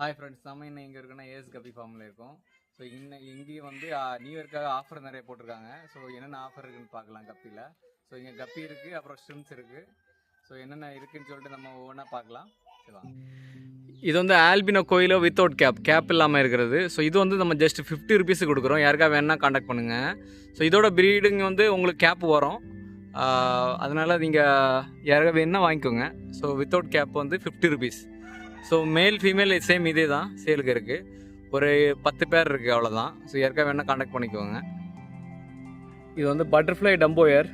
Hi friends நம்ம இன்னும் இங்கே இருக்குன்னா ஏஎஸ் கபி ஃபார்மில் இருக்கும். ஸோ இன்னும் இங்கேயும் வந்து நியூ இயர்க்காக ஆஃபர் நிறைய போட்டிருக்காங்க. ஸோ என்னென்ன ஆஃபர் இருக்குன்னு பார்க்கலாம் கப்பியில் ஸோ இங்கே கப்பி இருக்குது அப்புறம் ஸ்ட்ரிம்ஸ் இருக்குது ஸோ என்னென்ன இருக்குன்னு சொல்லிட்டு நம்ம ஒவ்வொன்றா பார்க்கலாம். இது வந்து ஆல்பினோ கோயிலோ வித்தவுட் கேப் கேப் இல்லாமல் இருக்கிறது. ஸோ இது வந்து நம்ம ஜஸ்ட் ஃபிஃப்டி ருபீஸ் கொடுக்குறோம். யாருக்கா வேணால் காண்டாக்ட் பண்ணுங்கள் ஸோ இதோட ப்ரீடிங் வந்து உங்களுக்கு கேப் வரும். அதனால் நீங்கள் யாருக்கா வேணால் வாங்கிக்கோங்க. ஸோ வித்தவுட் கேப் வந்து fifty rupees so male female same இதே தான் சேலுக்கு இருக்குது ஒரு பத்து பேர் இருக்குது அவ்வளோதான் ஸோ யாருக்கா வேணால் காண்டாக்ட் பண்ணிக்கோங்க. இது வந்து பட்டர்ஃப்ளை டம்போயர்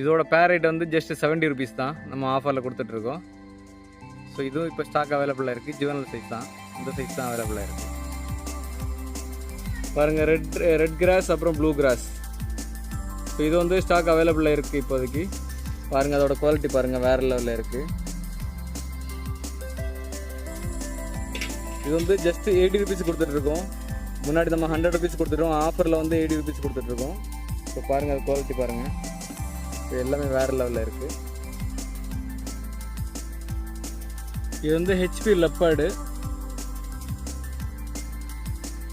இதோட பேரேட் வந்து ஜஸ்ட் செவன்ட்டி ருபீஸ் தான். நம்ம ஆஃபரில் கொடுத்துட்ருக்கோம் ஸோ இதுவும் இப்போ ஸ்டாக் அவைலபிளாக இருக்குது ஜுவனல் சைஸ் தான். இந்த சைஸ் தான் அவைலபிளாக இருக்குது பாருங்கள் ரெட் ரெட் கிராஸ் அப்புறம் ப்ளூ கிராஸ் ஸோ இது வந்து ஸ்டாக் அவைலபிளாக இருக்குது இப்போதைக்கு. பாருங்கள் அதோட குவாலிட்டி பாருங்கள் வேறு லெவலில் இருக்குது இது வந்து ஜஸ்ட் எயிட்டி ருபீஸ் கொடுத்துட்ருக்கோம் முன்னாடி நம்ம ஹண்ட்ரட் ருபீஸ் கொடுத்துட்டோம். ஆஃபரில் வந்து எயிட்டி ருபீஸ் கொடுத்துட்ருக்கோம் இப்போ பாருங்கள் குவாலிட்டி பாருங்கள் இது எல்லாமே வேறு லெவலில் இருக்குது இது வந்து ஹெச்பி லெப்பாடு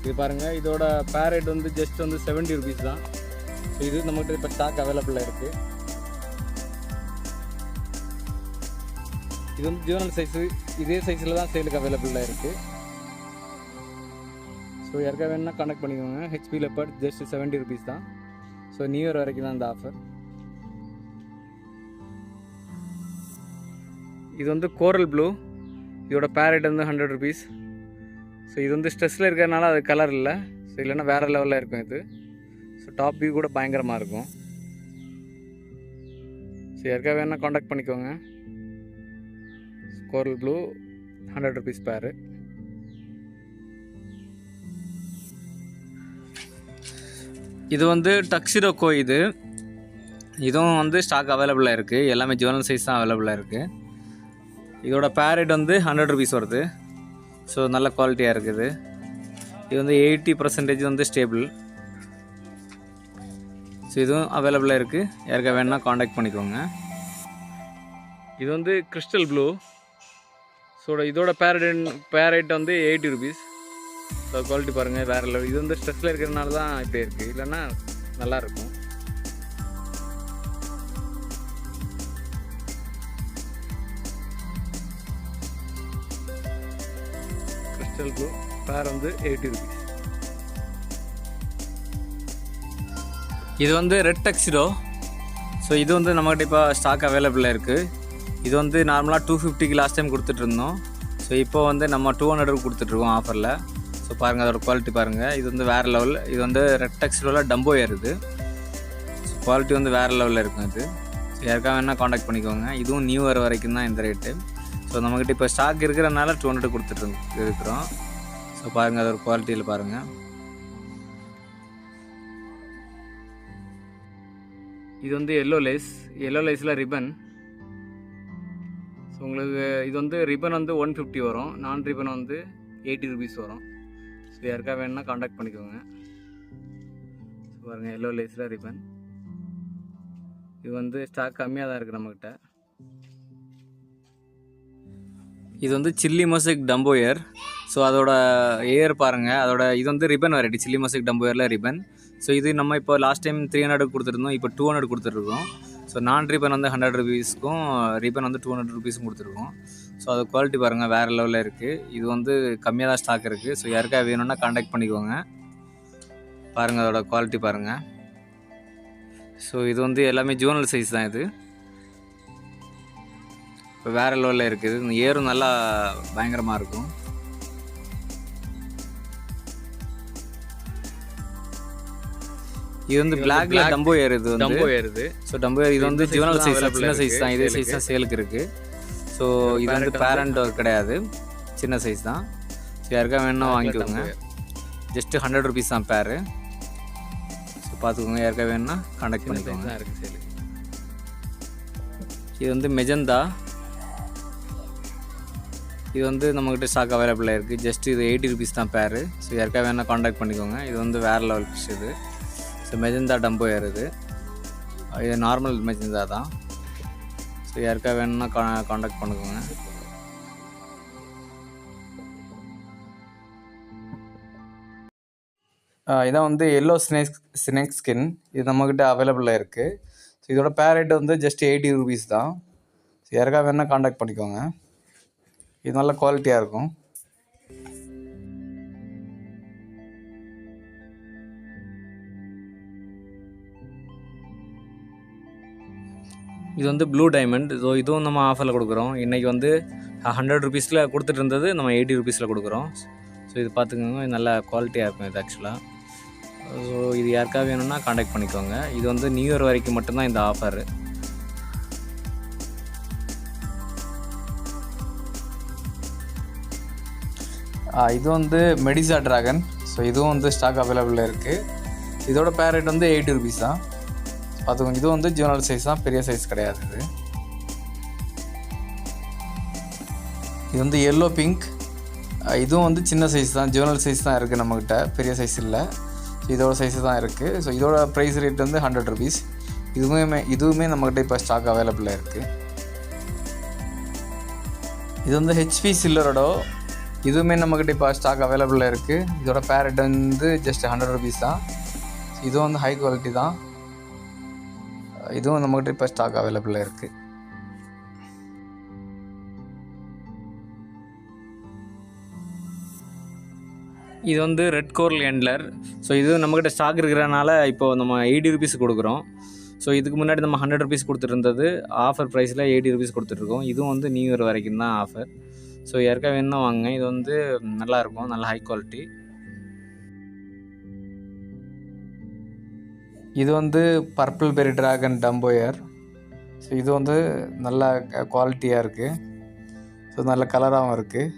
இது பாருங்கள் இதோட பேரட் வந்து ஜஸ்ட் வந்து செவன்ட்டி ருபீஸ் தான். ஸோ இது நம்மகிட்ட இப்போ ஸ்டாக் அவைலபிளாக இருக்குது இது வந்து ஜீவனல் சைஸு இதே சைஸில் தான் சேலுக்கு அவைலபிளாக இருக்குது ஸோ யாருக்கா வேணுன்னா கனெக்ட் பண்ணிக்கோங்க. HP leopard just seventy rupees தான். ஸோ நியூ இயர் வரைக்கும் தான் இந்த ஆஃபர் இது வந்து கோரல் ப்ளூ இதோட பேரட் வந்து ஹண்ட்ரட் ருபீஸ் ஸோ இது வந்து ஸ்ட்ரெஸ்ஸில் இருக்கிறதுனால அது கலர் இல்லை. ஸோ இல்லைன்னா வேறு லெவலில் இருக்கும் இது. ஸோ டாப் வியூ கூட பயங்கரமாக இருக்கும். ஸோ யாருக்கா வேணால் காண்டாக்ட் பண்ணிக்கோங்க. கோரல் ப்ளூ ஹண்ட்ரட் ருபீஸ் பேரு இது வந்து டக்ஸிடோக்கோ இது. இதுவும் வந்து ஸ்டாக் அவைலபிளாக இருக்குது எல்லாமே ஜுவனல் சைஸ் தான் அவைலபிளாக இருக்குது இதோட பேரட் வந்து ஹண்ட்ரட் ருபீஸ் வருது. ஸோ நல்ல குவாலிட்டியாக இருக்குது. இது வந்து எயிட்டி பர்சன்டேஜ் வந்து ஸ்டேபிள் ஸோ இதுவும் அவைலபிளாக இருக்குது யாருக்கா வேணுன்னா காண்டாக்ட் பண்ணிக்கோங்க. இது வந்து கிறிஸ்டல் ப்ளூ ஸோ இதோட பேரட் பேரட் வந்து எயிட்டி ருபீஸ் ஸோ குவாலிட்டி பாருங்கள் வேறு லெவல் இது வந்து ஸ்ட்ரெஸ்ஸில் இருக்கிறதுனால தான் இப்படி இருக்குது இல்லைன்னா நல்லா இருக்கும். கிறிஸ்டல் ப்ளூ பேர் வந்து எயிட்டி ருபீஸ் இது வந்து ரெட் டெக்ஸிடோ ஸோ இது வந்து நம்மகிட்ட இப்போ ஸ்டாக் அவைலபிளாக இருக்குது இது வந்து நார்மலாக டூ ஃபிஃப்டிக்கு லாஸ்ட் டைம் கொடுத்துட்ருந்தோம் ஸோ இப்போ வந்து நம்ம டூ ஹண்ட்ரட் கொடுத்துட்ருக்கோம் ஆஃபரில் ஸோ பாருங்கள் அதோட குவாலிட்டி பாருங்கள் இது வந்து வேறு லெவல் இது வந்து ரெட் டெக்ஸ்டில் டம்போ ஏறுது ஸோ குவாலிட்டி வந்து வேறு லெவலில் இருக்கும் இது. ஸோ யாருக்காக வேணால் காண்டாக்ட் பண்ணிக்கோங்க. இதுவும் நியூ இயர் வரைக்கும் தான் இந்த ரேட்டு ஸோ நம்மக்கிட்ட இப்போ ஸ்டாக் இருக்கிறனால டூ ஹண்ட்ரட் கொடுத்துட்டு இருக்கிறோம். ஸோ பாருங்கள் அதோட குவாலிட்டியில் பாருங்கள் இது வந்து எல்லோ லேஸ் எல்லோ லேஸில் ரிப்பன் ஸோ உங்களுக்கு இது வந்து ரிப்பன் வந்து ஒன் ஃபிஃப்டி வரும். நான் ரிப்பன் வந்து எயிட்டி ருபீஸ் வரும். ஸோ யாருக்கா வேணும்னா காண்டாக்ட் பண்ணிக்கோங்க. ஸோ பாருங்கள் எல்லோ லேஸில் ரிப்பன் இது வந்து ஸ்டாக் கம்மியாக தான் இருக்குது நம்மக்கிட்ட இது வந்து சில்லி மொசிக் டம்போயர் ஸோ அதோட ஏர் பாருங்கள் அதோட இது வந்து ரிப்பன் வெரைட்டி சில்லி மொசிக் டம்போயரில் ரிபன் ஸோ இது நம்ம இப்போ லாஸ்ட் டைம் த்ரீ ஹண்ட்ரட் கொடுத்துருந்தோம் இப்போ டூ ஹண்ட்ரட் கொடுத்துருக்கோம். ஸோ நான் ரிபன் வந்து ஹண்ட்ரட் ருபீஸ்க்கும் ரிபன் வந்து டூ ஹண்ட்ரட் ருபீஸும் கொடுத்துருக்கோம். ஸோ அது குவாலிட்டி பாருங்கள் வேறு லெவலில் இருக்குது இது வந்து கம்மியாக தான் ஸ்டாக் இருக்குது ஸோ யாருக்கா வேணும்னா காண்டாக்ட் பண்ணிக்கோங்க. பாருங்கள் அதோட குவாலிட்டி பாருங்கள் ஸோ இது வந்து எல்லாமே ஜூனல் சைஸ் தான் இது. இப்போ வேறு லெவலில் இருக்குது. இந்த ஏரும் நல்லா பயங்கரமாக இருக்கும். இது வந்து பிளாக்ல டம்போ வந்து. டம்போ ஏறுது. ஸோ டம்போ ஏர் இது வந்து ஜுவனல் சைஸ் சின்ன சைஸ் தான். இதே சைஸ் தான் சேலுக்கு இருக்குது ஸோ இது வந்து பேரண்ட் கிடையாது. சின்ன சைஸ் தான். ஸோ யாருக்கா வேணும்னா வாங்கிக்கோங்க. ஜஸ்ட் ஹண்ட்ரட் ருபீஸ் தான் பேரு ஸோ பார்த்துக்கோங்க யாருக்கா வேணும்னா காண்டாக்ட் பண்ணிக்கோங்க. இது வந்து மெஜந்தா இது வந்து நம்மக்கிட்ட ஸ்டாக் அவைலபிளாக இருக்குது ஜஸ்ட் இது எயிட்டி ருபீஸ் தான் பேரு ஸோ யாருக்கா வேணால் காண்டாக்ட் பண்ணிக்கோங்க. இது வந்து வேறு லெவல் ஃபிஷ் இது. ஸோ மெஜந்தா டம்போ ஏர் இது. இது நார்மல் மெஜந்தா தான். ஸோ யாருக்கா வேணும்னா கா காண்டாக்ட் பண்ணுக்கோங்க. இதான் வந்து எல்லோ ஸ்னேக் ஸ்னேக் ஸ்கின் இது நம்மக்கிட்ட அவைலபிளாக இருக்குது ஸோ இதோட பேரேட் வந்து ஜஸ்ட் எயிட்டி ருபீஸ் தான். ஸோ யாருக்காக வேணால் காண்டாக்ட் பண்ணிக்கோங்க. இது நல்ல குவாலிட்டியாக இருக்கும். இது வந்து ப்ளூ டைமண்ட் ஸோ இதுவும் நம்ம ஆஃபரில் கொடுக்குறோம். இன்றைக்கி வந்து ஹண்ட்ரட் ருபீஸில் கொடுத்துட்டு இருந்தது நம்ம எயிட்டி ருபீஸில் கொடுக்குறோம். ஸோ இது பார்த்துக்கோங்க நல்ல குவாலிட்டியாக இருக்கும் இது ஆக்சுவலாக ஸோ இது யாருக்காக வேணும்னா காண்டாக்ட் பண்ணிக்கோங்க. இது வந்து நியூ இயர் வரைக்கும் மட்டும்தான் இந்த ஆஃபர் இது வந்து மெடிசா ட்ராகன் ஸோ இதுவும் வந்து ஸ்டாக் அவைலபிளில் இருக்குது இதோட பேரட் வந்து எயிட்டி ருபீஸ் தான். பார்த்துக்கோங்க இது வந்து ஜோனல் சைஸ் தான் பெரிய சைஸ் கிடையாது இது. இது வந்து எல்லோ பிங்க் இதுவும் வந்து சின்ன சைஸ் தான் ஜோனல் சைஸ் தான் இருக்குது நம்மக்கிட்ட பெரிய சைஸ் இல்லை. ஸோ இதோட சைஸ் தான் இருக்குது ஸோ இதோட ப்ரைஸ் ரேட் வந்து ஹண்ட்ரட் ருபீஸ் இதுவுமே இதுவுமே நம்மக்கிட்ட இப்போ ஸ்டாக் அவைலபிளாக இருக்குது இது வந்து ஹெச்பி சில்லரோடோ இதுவுமே நம்மக்கிட்ட இப்போ ஸ்டாக் அவைலபிளாக இருக்குது இதோட பேரட் வந்து ஜஸ்ட் ஹண்ட்ரட் ருபீஸ் தான். இதுவும் வந்து ஹை குவாலிட்டி தான். இதுவும் நம்மக்கிட்ட இப்போ ஸ்டாக் அவைலபிளாக இருக்குது இது வந்து ரெட் கோர்ல் எண்ட்லர் ஸோ இது நம்மக்கிட்ட ஸ்டாக் இருக்கிறனால இப்போ நம்ம எயிட்டி ருபீஸ் கொடுக்குறோம். ஸோ இதுக்கு முன்னாடி நம்ம ஹண்ட்ரட் ருபீஸ் கொடுத்துருந்தது. ஆஃபர் ப்ரைஸில் எயிட்டி ருபீஸ் கொடுத்துட்ருக்கோம் இதுவும் வந்து நியூ இயர் வரைக்கும் தான் ஆஃபர் ஸோ யாருக்கா வேணும் வாங்க இது வந்து நல்லாயிருக்கும் நல்ல ஹை குவாலிட்டி இது வந்து purple berry dragon dumbo ear so இது வந்து நல்ல குவாலிட்டியாக இருக்குது ஸோ நல்ல கலராகவும் இருக்குது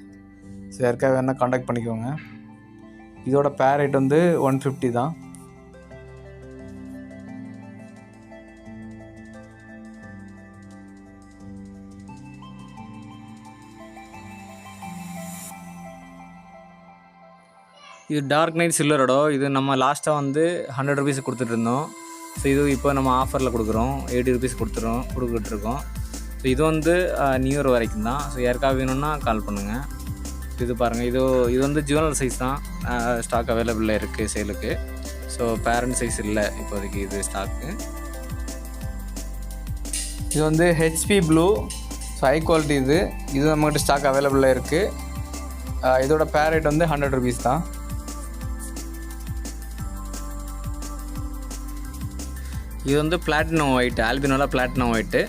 ஸோ யாருக்காக வேணால் காண்டாக்ட் பண்ணிக்கோங்க. இதோட பேரேட் வந்து ஒன் ஃபிஃப்டி தான். இது டார்க் நைட் சில்லரோட இது நம்ம லாஸ்ட்டாக வந்து ஹண்ட்ரட் ருபீஸ் கொடுத்துட்ருந்தோம் ஸோ இது இப்போ நம்ம ஆஃபரில் கொடுக்குறோம். எயிட்டி ருபீஸ் கொடுத்துறோம் கொடுத்துட்டு இருக்கோம். ஸோ இது வந்து நியூ இயர் வரைக்கும் தான். ஸோ யாருக்காக வேணும்னா கால் பண்ணுங்கள் இது பாருங்கள் இது இது வந்து ஜுவல் சைஸ் தான். ஸ்டாக் அவைலபிளில் இருக்குது சேலுக்கு ஸோ பேரண்ட் சைஸ் இல்லை இப்போதைக்கு இது ஸ்டாக்கு இது வந்து HP blue so high quality இது. இது நம்மகிட்ட ஸ்டாக் அவைலபிளில் இருக்குது இதோட பேரேட் வந்து ஹண்ட்ரட் ருபீஸ் தான். இது வந்து பிளாட்டினம் ஒயிட் ஆல்பினோல பிளாட்டினம் ஒயிட்டு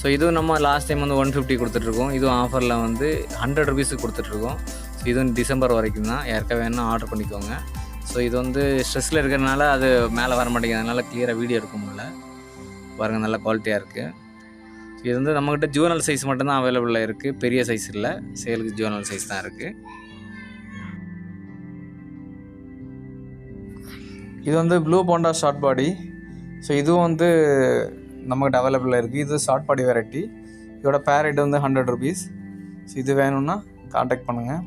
ஸோ இதுவும் நம்ம லாஸ்ட் டைம் வந்து ஒன் ஃபிஃப்டி கொடுத்துட்ருக்கோம். இதுவும் ஆஃபரில் வந்து ஹண்ட்ரட் ருபீஸுக்கு கொடுத்துட்ருக்கோம். ஸோ இதுவும் டிசம்பர் வரைக்கும் தான். யாருக்கா வேணால் ஆர்டர் பண்ணிக்கோங்க. ஸோ இது வந்து ஸ்ட்ரெஸ்ஸில் இருக்கிறனால அது மேலே வர மாட்டேங்கிறதுனால கிளியராக வீடியோ எடுக்க முடியல. பாருங்கள் நல்ல குவாலிட்டியாக இருக்குது இது வந்து நம்மக்கிட்ட ஜூனல் சைஸ் மட்டும்தான் அவைலபிளாக இருக்குது பெரிய சைஸ் இல்லை. சேலுக்கு ஜூனல் சைஸ் தான் இருக்குது இது வந்து blue panda short body so இதுவும் வந்து நமக்கு அவைலபிளாக இருக்குது இது ஷார்ட் பாடி வெரைட்டி இதோட பேரட் வந்து ஹண்ட்ரட் ருபீஸ் ஸோ இது வேணும்னா காண்டாக்ட் பண்ணுங்கள்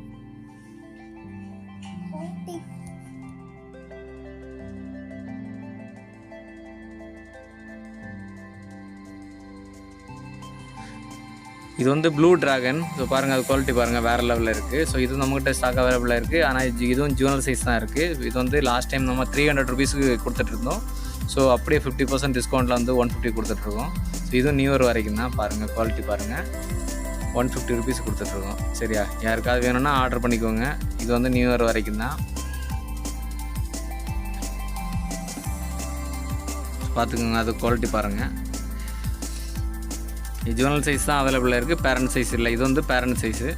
இது வந்து ப்ளூ ட்ராகன் ஸோ பாருங்கள் அது குவாலிட்டி பாருங்கள் வேறு லெவலில் இருக்குது ஸோ இது நம்மகிட்ட ஸ்டாக் அவைலபிளாக இருக்குது ஆனால் இதுவும் ஜூனல் சைஸ் தான் இருக்குது இது வந்து லாஸ்ட் டைம் நம்ம த்ரீ ஹண்ட்ரட் ருபீஸுக்கு கொடுத்துட்ருந்தோம் ஸோ அப்படியே ஃபிஃப்டி பர்சன்ட் டிஸ்கவுண்ட்டில் வந்து ஒன் ஃபிஃப்டி கொடுத்துட்ருக்கோம். ஸோ இதுவும் நியூ இயர் வரைக்கும் தான் பாருங்கள் குவாலிட்டி பாருங்கள் ஒன் ஃபிஃப்டி ருபீஸ் கொடுத்துட்ருக்கோம். சரியா? யாருக்காவது வேணும்னா ஆர்டர் பண்ணிக்கோங்க. இது வந்து நியூ இயர் வரைக்கும் தான் பார்த்துக்கோங்க அது குவாலிட்டி பாருங்கள் ஜுவனல் சைஸ் தான் அவைலபிளாக இருக்குது பேரண்ட் சைஸ் இல்லை. இது வந்து பேரண்ட் சைஸு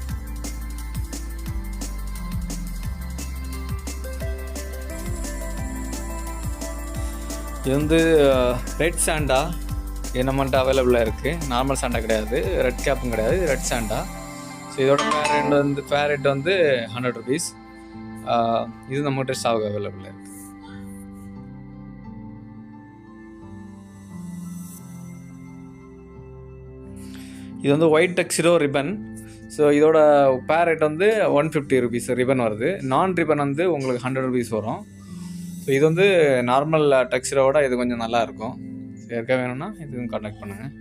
இது வந்து ரெட் சாண்டா இது அவைலபிளாக இருக்குது நார்மல் சாண்டா கிடையாது. ரெட் கேப்பும் கிடையாது. ரெட் சாண்டா ஸோ இதோட பேரண்ட் வந்து பேரட் வந்து ஹண்ட்ரட் ருபீஸ் இது நம்மகிட்ட ஸ்டாக் அவைலபிளாக இருக்குது இது வந்து ஒயிட் டெக்ஸிடோ ரிப்பன் ஸோ இதோட பேரட் வந்து ஒன் ஃபிஃப்டி ருபீஸ் ரிப்பன் வருது. நான் ரிப்பன் வந்து உங்களுக்கு ஹண்ட்ரட் ருபீஸ் வரும். ஸோ இது வந்து நார்மல் டெக்ஸ்டரோட இது கொஞ்சம் நல்லாயிருக்கும். சேர்க்க வேணும்னா இதுவும் காண்டாக்ட் பண்ணுங்கள்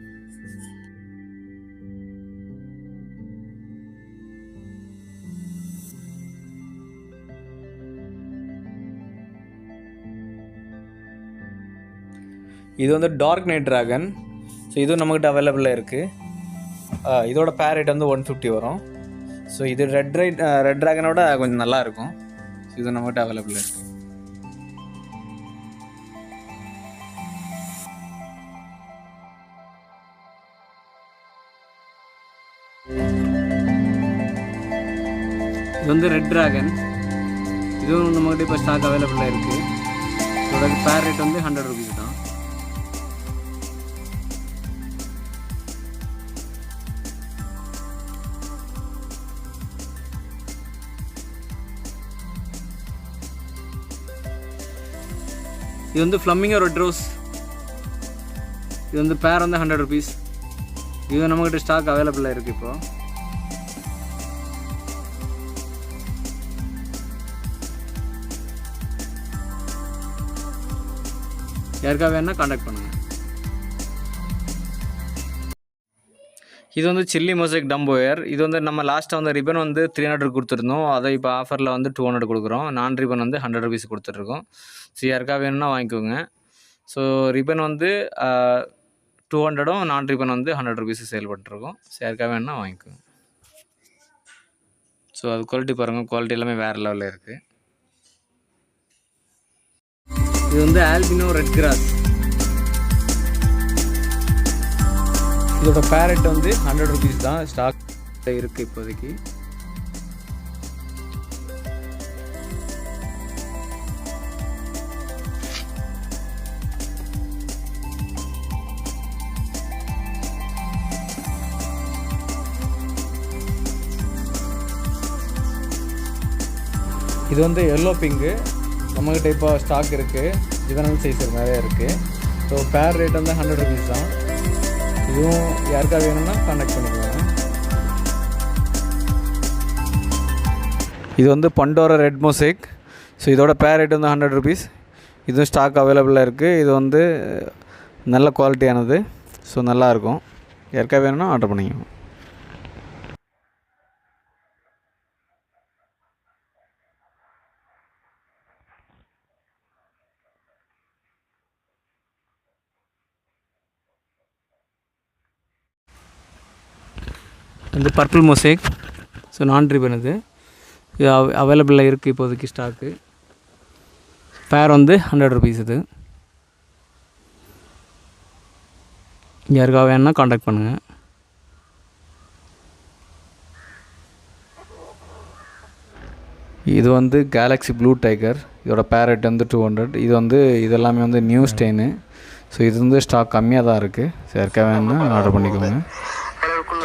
இது வந்து டார்க் நைட் ட்ராகன் ஸோ இதுவும் நம்மக்கிட்ட அவைலபிளாக இருக்குது இதோட பேரேட் வந்து ஒன் ஃபிஃப்டி வரும். ஸோ இது ரெட் ரைட் ரெட் ட்ராகனோட கொஞ்சம் நல்லாயிருக்கும். ஸோ இது நம்மகிட்ட அவைலபிளாக இருக்குது வந்து ரெட் ட்ராகன் இதுவும் நம்மகிட்ட இப்போ ஸ்டாக் அவைலபிளாக இருக்குது இதோட பேர் ரேட் வந்து ஹண்ட்ரட் ருபீஸ் தான். இது வந்து ஃப்ளம்மிங்கோ ரெட் ரோஸ் இது வந்து பேர் வந்து ஹண்ட்ரட் ருபீஸ் இது நம்மகிட்ட ஸ்டாக் அவைலபிளாக இருக்குது இப்போ. யாருக்காக வேணால் காண்டாக்ட் பண்ணுங்கள் இது வந்து சில்லி மொசைக் டம்போயர் இது வந்து நம்ம லாஸ்ட்டாக வந்து ரிப்பன் வந்து த்ரீ ஹண்ட்ரட் கொடுத்துருந்தோம். அதை இப்போ ஆஃபரில் வந்து டூ ஹண்ட்ரட் கொடுக்குறோம். நான் ரிப்பன் வந்து ஹண்ட்ரட் ருபீஸ் கொடுத்துட்ருக்கோம் ஸோ யாருக்காக வேணும்னா வாங்கிக்கோங்க. ஸோ ரிப்பன் வந்து டூ ஹண்ட்ரடும் நான் ரிப்பன் வந்து ஹண்ட்ரட் ருபீஸ் சேல் பண்ணிட்டுருக்கோம் ஸோ யாருக்காக வேணும்னா வாங்கிக்கோங்க. ஸோ அது குவாலிட்டி பாருங்கள் குவாலிட்டி எல்லாமே வேறு லெவலில் இருக்குது இது வந்து ஆல்பினோ ரெட் கிராஸ். இதோட பேரட் வந்து ஹண்ட்ரட் ருபீஸ் தான். ஸ்டாக் இருக்குது இப்போதைக்கு. இது வந்து எல்லோ பிங்கு நம்மக்கிட்ட இப்போ ஸ்டாக் இருக்குது ஜிவனல் சைஸ் நிறையா இருக்குது ஸோ பேர் ரேட் வந்து ஹண்ட்ரட் ருபீஸ் தான். இதுவும் யாருக்காக வேணும்னா கான்டாக்ட் பண்ணிக்கலாம். இது வந்து பண்டோரா ரெட் மோசேக் ஸோ இதோட பேர் ரேட் வந்து ஹண்ட்ரட் ருபீஸ் இதுவும் ஸ்டாக் அவைலபிளாக இருக்குது இது வந்து நல்ல குவாலிட்டியானது ஸோ நல்லாயிருக்கும் யாருக்காக வேணும்னா ஆர்டர் பண்ணிக்கணும் வந்து பர்பிள் மொசேக். ஸோ நான் ரிபன் இது இது அவ் அவைலபிளாக இருக்குது இப்போதைக்கு ஸ்டாக்கு பேர் வந்து ஹண்ட்ரட் ருபீஸ் இது. யாருக்காக வேணுன்னா காண்டாக்ட் பண்ணுங்கள் இது வந்து கேலக்ஸி ப்ளூ டைகர் இதோட பேரட் வந்து டூ ஹண்ட்ரட் இது வந்து இது எல்லாமே வந்து நியூ ஸ்டெயின் ஸோ இது வந்து ஸ்டாக் கம்மியாக தான் இருக்குது சேர்க்க யாருக்காக வேணுன்னா ஆர்டர் பண்ணிக்கோங்க.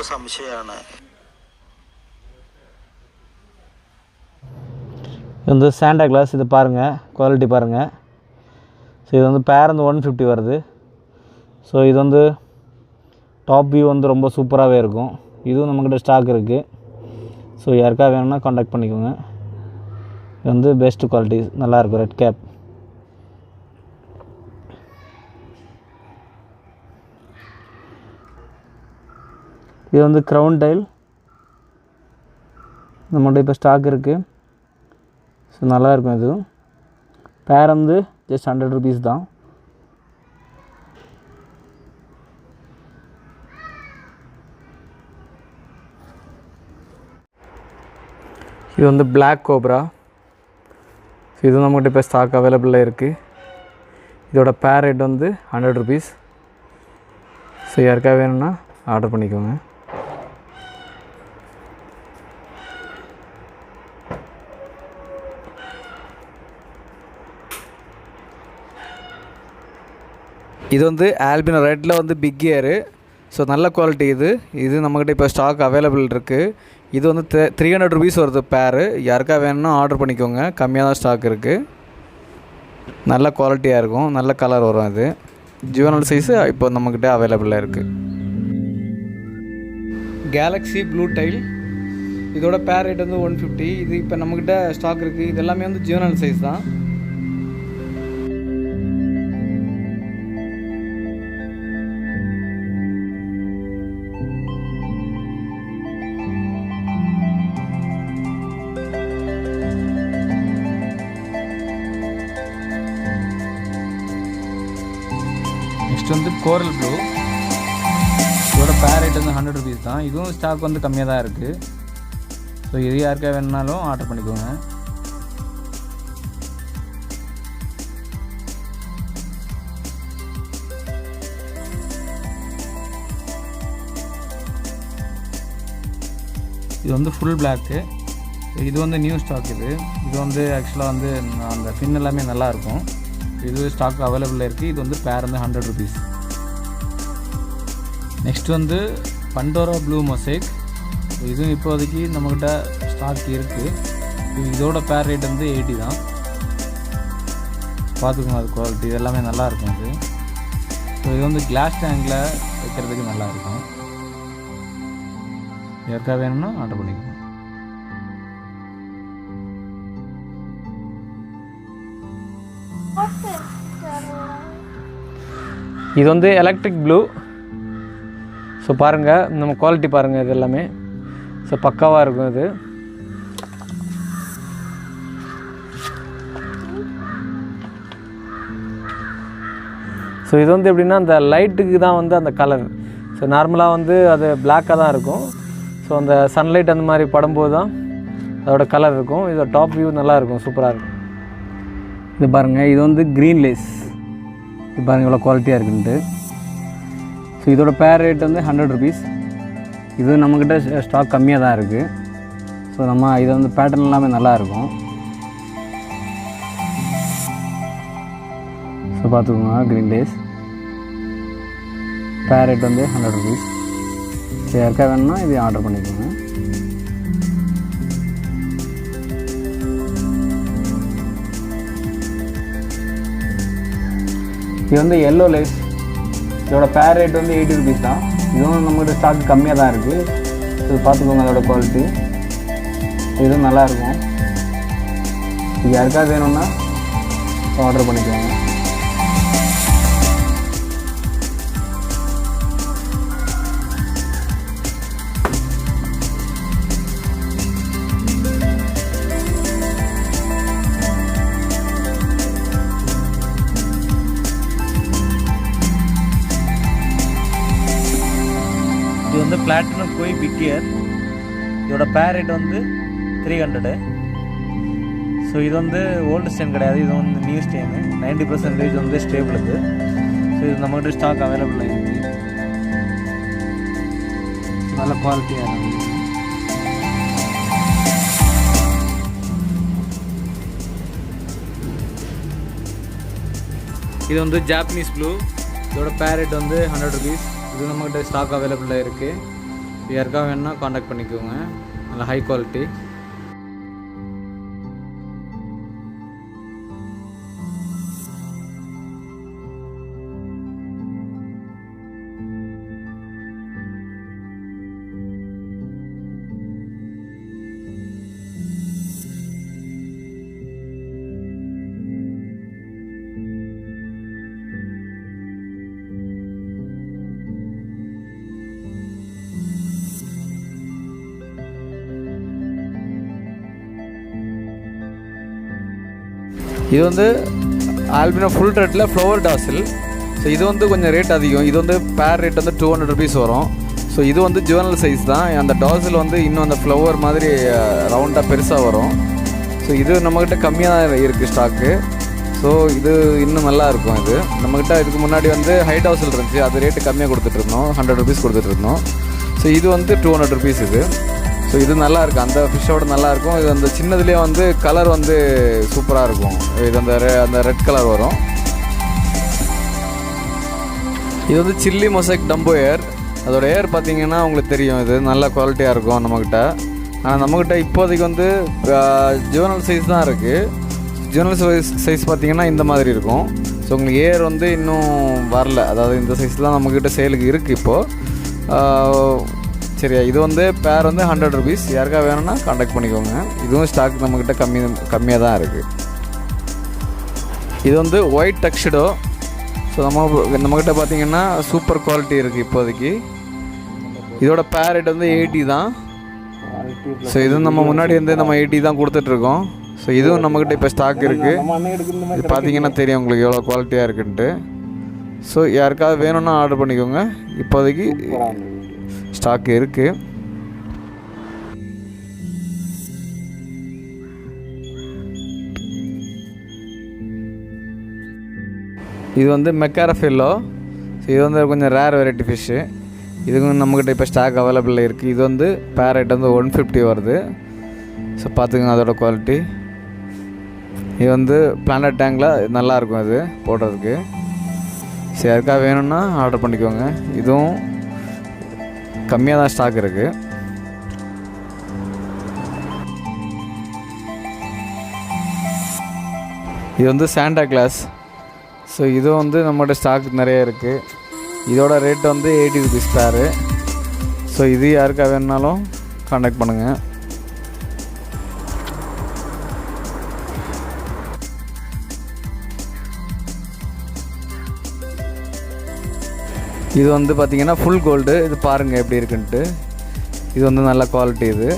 സംശയമാണ് இது வந்து சாண்டா கிளாஸ் இது பாருங்கள் குவாலிட்டி பாருங்கள் ஸோ இது வந்து பேர் வந்து ஒன் ஃபிஃப்டி வருது ஸோ இது வந்து டாப் வியூ வந்து ரொம்ப சூப்பராகவே இருக்கும் இதுவும் நம்மக்கிட்ட ஸ்டாக் இருக்குது ஸோ யாருக்கா வேணும்னா காண்டாக்ட் பண்ணிக்கோங்க இது வந்து பெஸ்ட் குவாலிட்டி நல்லாயிருக்கும் ரெட் கேப் இது வந்து க்ரௌன் டைல் நம்மகிட்ட இப்போ ஸ்டாக் இருக்குது ஸோ நல்லாயிருக்கும் இது. பேர் வந்து ஜஸ்ட் ஹண்ட்ரட் ருபீஸ் தான். இது வந்து பிளாக் கோப்ரா இது நம்மகிட்ட இப்போ ஸ்டாக் அவைலபிளாக இருக்குது இதோட பேர் ரேட் வந்து ஹண்ட்ரட் ருபீஸ் ஸோ யாருக்காக வேணும்னா ஆர்டர் பண்ணிக்கோங்க. இது வந்து ஆல்பினோ ரெட்டில் வந்து பிக் ஏரு ஸோ நல்ல குவாலிட்டி இது. இது நம்மக்கிட்ட இப்போ ஸ்டாக் அவைலபிள் இருக்குது இது வந்து த்ரீ ஹண்ட்ரட் ருபீஸ் வருது பேரு யாருக்கா வேணும்னா ஆர்டர் பண்ணிக்கோங்க. கம்மியாக தான் ஸ்டாக் இருக்குது நல்ல குவாலிட்டியாக இருக்கும். நல்ல கலர் வரும் இது ஜுவனல் சைஸு இப்போ நம்மக்கிட்ட அவைலபிளாக இருக்குது கேலக்ஸி ப்ளூ டைல் இதோட பேர் ரேட் வந்து ஒன் ஃபிஃப்டி இது இப்போ நம்மக்கிட்ட ஸ்டாக் இருக்குது இது எல்லாமே வந்து ஜுவனல் சைஸ் தான். கோரல் ப்ளூ இதோட பேர் ரேட் வந்து ஹண்ட்ரட் ருபீஸ் தான். இதுவும் ஸ்டாக் வந்து கம்மியாக தான் இருக்குது ஸோ இது யாருக்கா வேணுனாலும் ஆர்டர் பண்ணிக்கோங்க. இது வந்து ஃபுல் பிளாக்கு இது வந்து நியூ ஸ்டாக் இது. இது வந்து ஆக்சுவலாக வந்து அந்த ஃபின் எல்லாமே நல்லாயிருக்கும் இது ஸ்டாக் அவைலபிளில் இருக்குது இது வந்து பேர் வந்து ஹண்ட்ரட் ருபீஸ் நெக்ஸ்ட் வந்து பண்டோரா ப்ளூ மொசைக் இதுவும் இப்போதைக்கு நம்மக்கிட்ட ஸ்டாக் இருக்குது இதோட பேர் ரேட் வந்து எயிட்டி தான். பார்த்துக்கோங்க அது குவாலிட்டி இது எல்லாமே நல்லா இருக்கும் இது. ஸோ இது வந்து கிளாஸ் டேங்கில் வைக்கிறதுக்கு நல்லா இருக்கும். யாருக்கா வேணும்னா ஆர்டர் பண்ணிக்கோங்க. இது வந்து எலக்ட்ரிக் ப்ளூ ஸோ பாருங்கள் நம்ம குவாலிட்டி பாருங்கள் இது எல்லாமே. ஸோ பக்காவாக இருக்கும் இது. ஸோ இது வந்து எப்படின்னா அந்த லைட்டுக்கு தான் வந்து அந்த கலர் ஸோ நார்மலாக வந்து அது பிளாக்காக தான் இருக்கும். ஸோ அந்த சன்லைட் அந்த மாதிரி படும்போது தான் அதோட கலர் இருக்கும். இதோட டாப் வியூ நல்லாயிருக்கும் சூப்பராக இருக்கும். இது பாருங்கள் இது வந்து க்ரீன் லேஸ் இது பாருங்கள் இவ்வளோ குவாலிட்டியாக இருக்குன்ட்டு. ஸோ இதோட பேர் ரேட் வந்து ஹண்ட்ரட் ருபீஸ் இது நம்மக்கிட்ட ஸ்டாக் கம்மியாக தான் இருக்குது ஸோ நம்ம இது வந்து பேட்டர்ன் எல்லாமே நல்லா இருக்கும். ஸோ பார்த்துக்கோங்க க்ரீன் லேஸ் பேர் ரேட் வந்து ஹண்ட்ரட் ருபீஸ் ஸோ யாருக்கா வேணும்னா இது ஆர்டர் பண்ணிக்கோங்க. இது வந்து எல்லோ லேஸ் இதோட பேர் ரேட் வந்து எயிட்டி ருபீஸ் தான். இதுவும் நம்மகிட்ட ஸ்டாக் கம்மியாக தான் இருக்குது இது பார்த்துக்கோங்க அதோட குவாலிட்டி இதுவும் நல்லாயிருக்கும் இது யாருக்காவது வேணும்னா ஆர்டர் பண்ணிக்கோங்க. இது வந்து பிளாட்டினம் கோய் பிக் இதோட பேரட் வந்து த்ரீ ஹண்ட்ரடு ஸோ இது வந்து ஓல்டு ஸ்டேன் கிடையாது. இது வந்து நியூ ஸ்டேனு நைன்டி பர்சன்டேஜ் வந்து ஸ்டேபிள் இது. ஸோ இது நம்மகிட்ட ஸ்டாக் அவைலபிள் இருக்குது நல்ல குவாலிட்டியாக இருக்குது இது வந்து ஜாப்பனீஸ் ப்ளூ இதோட பேரட் வந்து ஹண்ட்ரட் ருபீஸ் இது நம்மகிட்ட ஸ்டாக் அவைலபிளாக இருக்குது யாருக்கா வேணும்னா காண்டாக்ட் பண்ணிக்கோங்க. நல்ல ஹை குவாலிட்டி இது வந்து ஆல்பினோ ஃபுல் ரெட்டில் ஃப்ளவர் டாசில் ஸோ இது வந்து கொஞ்சம் ரேட் அதிகம். இது வந்து பேர் ரேட் வந்து டூ ஹண்ட்ரட் ருபீஸ் வரும். ஸோ இது வந்து ஜுவனல் சைஸ் தான். அந்த டாசில் வந்து இன்னும் அந்த ஃப்ளவர் மாதிரி ரவுண்டாக பெருசாக வரும். ஸோ இது நம்மக்கிட்ட கம்மியாக தான் இருக்குது ஸ்டாக்கு ஸோ இது இன்னும் நல்லா இருக்கும் இது. நம்மக்கிட்ட இதுக்கு முன்னாடி வந்து ஹைட் ஹவுஸில் இருந்துச்சு. அது ரேட்டு கம்மியாக கொடுத்துட்ருந்தோம் ஹண்ட்ரட் ருபீஸ் கொடுத்துட்ருந்தோம் ஸோ இது வந்து டூ ஹண்ட்ரட் ருபீஸ் இது. ஸோ இது நல்லா இருக்கும் அந்த ஃபிஷ்ஷோட நல்லா இருக்கும் இது அந்த சின்னதுலேயே வந்து கலர் வந்து சூப்பராக இருக்கும். இது அந்த ரெ அந்த ரெட் கலர் வரும். இது வந்து சில்லி மொசைக் டம்போ ஏர் அதோட ஏர் பார்த்தீங்கன்னா உங்களுக்கு தெரியும். இது நல்ல குவாலிட்டியாக இருக்கும் நம்மக்கிட்ட ஆனால் நம்மக்கிட்ட இப்போதைக்கு வந்து ஜுவனல் சைஸ் தான் இருக்குது ஜுவனல் சைஸ் சைஸ் பார்த்தீங்கன்னா இந்த மாதிரி இருக்கும். ஸோ உங்களுக்கு ஏர் வந்து இன்னும் வரல. அதாவது இந்த சைஸ்லாம் நம்மக்கிட்ட சேலுக்கு இருக்குது இப்போது சரியா இது வந்து பேர் வந்து ஹண்ட்ரட் ருபீஸ் யாருக்கா வேணும்னா காண்டாக்ட் பண்ணிக்கோங்க. இதுவும் ஸ்டாக் நம்மக்கிட்ட கம்மி கம்மியாக தான் இருக்குது இது வந்து ஒயிட் டக்ஷடோ ஸோ நம்ம நம்மக்கிட்ட பார்த்தீங்கன்னா சூப்பர் குவாலிட்டி இருக்குது இப்போதைக்கு. இதோட பேர் ரேட் வந்து எயிட்டி தான். ஸோ இதுவும் நம்ம முன்னாடி வந்து நம்ம எயிட்டி தான் கொடுத்துட்ருக்கோம். ஸோ இதுவும் நம்மக்கிட்ட இப்போ ஸ்டாக் இருக்குது இது பார்த்தீங்கன்னா தெரியும் உங்களுக்கு எவ்வளோ குவாலிட்டியாக இருக்குன்ட்டு. ஸோ யாருக்காவது வேணும்னா ஆர்டர் பண்ணிக்கோங்க. இப்போதைக்கு ஸ்டாக் இருக்குது இது வந்து மெக்காரஃபெல்லோ இது வந்து கொஞ்சம் ரேர் வெரைட்டி ஃபிஷ்ஷு இதுக்கும் நம்மக்கிட்ட இப்போ ஸ்டாக் அவைலபிளில் இருக்குது இது வந்து பேரட் வந்து ஒன் ஃபிஃப்டி வருது. ஸோ பார்த்துக்கோங்க அதோட குவாலிட்டி இது வந்து பிளானட் டேங்கில் நல்லாயிருக்கும் அது போடுறதுக்கு. சரி அதுக்காக வேணும்னா ஆர்டர் பண்ணிக்கோங்க. இதுவும் கம்மியாக தான் ஸ்டாக் இருக்குது இது வந்து சாண்டா கிளாஸ் ஸோ இதுவும் வந்து நம்மகிட்ட ஸ்டாக் நிறைய இருக்குது இதோட ரேட் வந்து எயிட்டி ருபீஸ் பேரு ஸோ இது யாருக்காக வேணுனாலும் காண்டாக்ட் பண்ணுங்கள் இது வந்து பார்த்தீங்கன்னா ஃபுல் கோல்டு இது பாருங்கள் எப்படி இருக்குன்ட்டு. இது வந்து நல்ல குவாலிட்டி இது.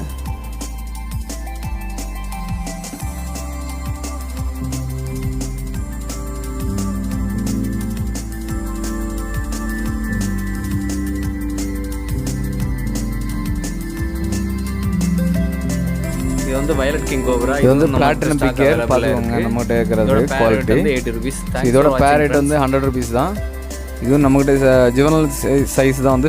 இது வந்து வயலட் கிங் கோப்ரா இது வந்து பிளாட்டினம் பிகேர் பார்த்துக்கோங்க நம்மகிட்ட இருக்கிறது குவாலிட்டி எயிட்டி ருபீஸ் இதோட பேர் ரேட் வந்து ஹண்ட்ரட் ருபீஸ் தான். இதுவும் நம்மகிட்ட ஜுவனல் சைஸ் தான் வந்து